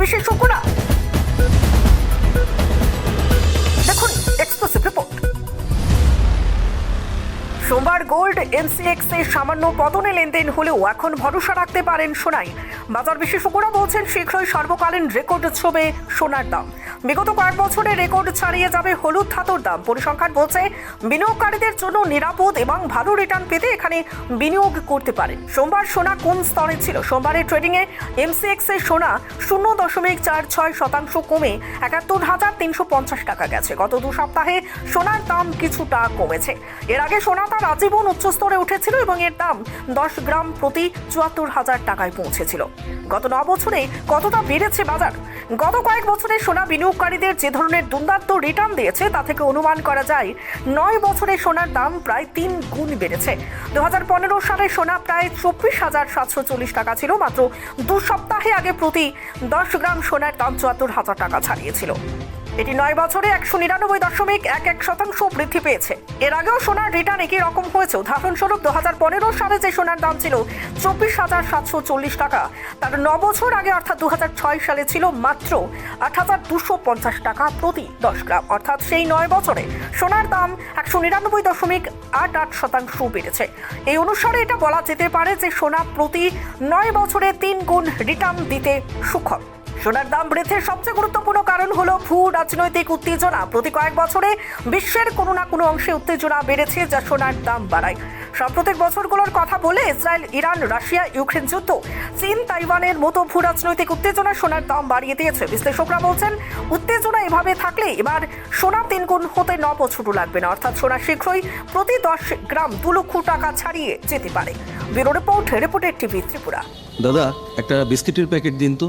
বিশেষজ্ঞরা দেখুন সোমবার গোল্ড এমসিএক্স এ সামান্য পতনে লেনদেন হলেও এখন ভরসা রাখতে পারেন সোনাই। বাজার বিশেষজ্ঞরা বলছেন শীঘ্রই সর্বকালীন রেকর্ড ছবে সোনার দাম। বিগত কয়েক বছরে রেকর্ড ছাড়িয়ে যাবে হলুদ ধাতুর দাম। পরিসংখ্যান বলছে, বিনিয়োগকারীদের জন্য নিরাপদ এবং ভালো রিটার্ন পেতে এখানে বিনিয়োগ করতে পারেন। সোমবার সোনা কোন স্তরে ছিল? সোমবারের ট্রেডিংয়ে এমসিএক্স এর সোনা শূন্য দশমিক চার ছয় শতাংশ কমে একাত্তর হাজার তিনশো পঞ্চাশ টাকা গেছে। গত দু সপ্তাহে সোনার দাম কিছুটা কমেছে। এর আগে সোনা তার আজীবন উচ্চস্তরে উঠেছিল এবং এর দাম দশ গ্রাম প্রতি চুয়াত্তর হাজার টাকায় পৌঁছেছিল। গত ন বছরে কতটা বেড়েছে বাজার? গত কয়েক বছরে সোনা বিনিয়োগকারীদের যে ধরনের দুর্দান্ত রিটার্ন দিয়েছে, তা থেকে অনুমান করা যায় নয় বছরে সোনার দাম প্রায় তিন গুণ বেড়েছে। দু হাজার পনেরো সালে সোনা প্রায় চব্বিশ হাজার সাতশো চল্লিশ টাকা ছিল, মাত্র দু সপ্তাহে আগে প্রতি দশ গ্রাম সোনার দাম চুয়াত্তর হাজার টাকা ছাড়িয়েছিল। এটি নয় বছরে একশো নিরানব্বই দশমিক এক এক শতাংশ বৃদ্ধি পেয়েছে। এর আগেও সোনার রিটার্ন একই রকম হয়েছে। উদাহরণস্বরূপ দু হাজার পনেরো সালে যে সোনার দাম ছিল চব্বিশ হাজার সাতশো চল্লিশ টাকা, তার ন বছর আগে, অর্থাৎ দু হাজার ছয় সালে ছিল মাত্র আট হাজার দুশো পঞ্চাশ টাকা প্রতি দশ গ্রাম। অর্থাৎ সেই নয় বছরে সোনার দাম একশো নিরানব্বই দশমিক আট আট শতাংশ বেড়েছে। এই অনুসারে এটা বলা যেতে পারে যে সোনা প্রতি নয় বছরে তিন গুণ রিটার্ন দিতে সুখম সোনার দাম বৃদ্ধির সবচেয়ে গুরুত্বপূর্ণ কারণ হলো ভূ রাজনৈতিক উত্তেজনা। প্রতি কয়েক বছরে বিশ্বের কোনো না কোনো অংশে উত্তেজনা বেড়েছে যা সোনার দাম বাড়ায়। সাম্প্রতিক বছরগুলোর কথা বলে ইসরায়েল, ইরান, রাশিয়া, ইউক্রেন যুদ্ধ, চীন, তাইওয়ানের মতো ভূ রাজনৈতিক উত্তেজনা সোনার দাম বাড়িয়ে দিয়েছে। বিশ্লেষকরা বলছেন, উত্তেজনা এভাবে থাকলে এবার সোনা তিন গুণ হতে ন বছরও লাগবে না। অর্থাৎ সোনা শীঘ্রই প্রতি দশ গ্রাম দু লক্ষ টাকা ছাড়িয়ে যেতে পারে। ব্যুরো রিপোর্ট, রিপোর্টের টিভি ত্রিপুরা। দাদা, একটা বিস্কিটের প্যাকেট দিন তো।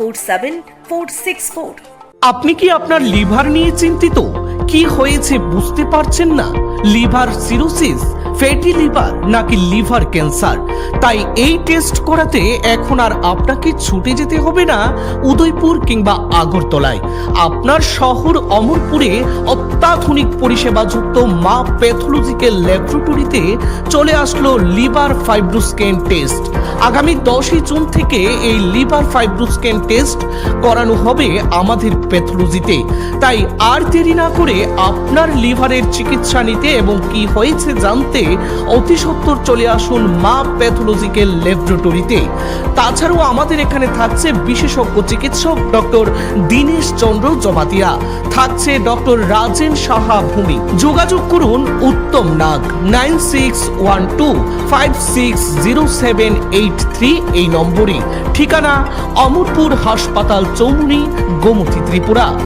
four seven six four. আপনি কি আপনার লিভার নিয়ে চিন্তিত? কি হয়েছে বুঝতে পারছেন না? লিভার সিরোসিস, ফ্যাটি লিভার নাকি লিভার ক্যান্সার? তাই এই টেস্ট করাতে এখন আর আপনাকে ছুটে যেতে হবে না উদয়পুর কিংবা আগরতলায়। আপনার শহর অমরপুরে অত্যাধুনিক পরিষেবা যুক্ত মা প্যাথোলজিক্যাল ল্যাবরেটরিতে চলে আসলো লিভার ফাইব্রোস্ক্যান টেস্ট। আগামী দশই জুন থেকে এই লিভার ফাইব্রোস্ক্যান টেস্ট করানো হবে আমাদের প্যাথোলজিতে। তাই আর দেরি না করে আপনার লিভারের চিকিৎসা নিতে এবং কি হয়েছে জানতে অতি সত্বর চলে আসুন মা প্যাথোলজিক্যাল ল্যাবরেটরিতে। তাছাড়াও আমাদের এখানে থাকছে বিশেষজ্ঞ চিকিৎসক ডক্টর দীনেশ চন্দ্র জমাতিয়া। থাকছে ডক্টর রাজেন সাহা ভূমি। যোগাযোগ করুন Uttam Nag, nine six one two five six zero seven eight three এই নম্বরে। ঠিকানা অমরপুর হাসপাতাল চৌমুনি গোমতী ত্রিপুরা।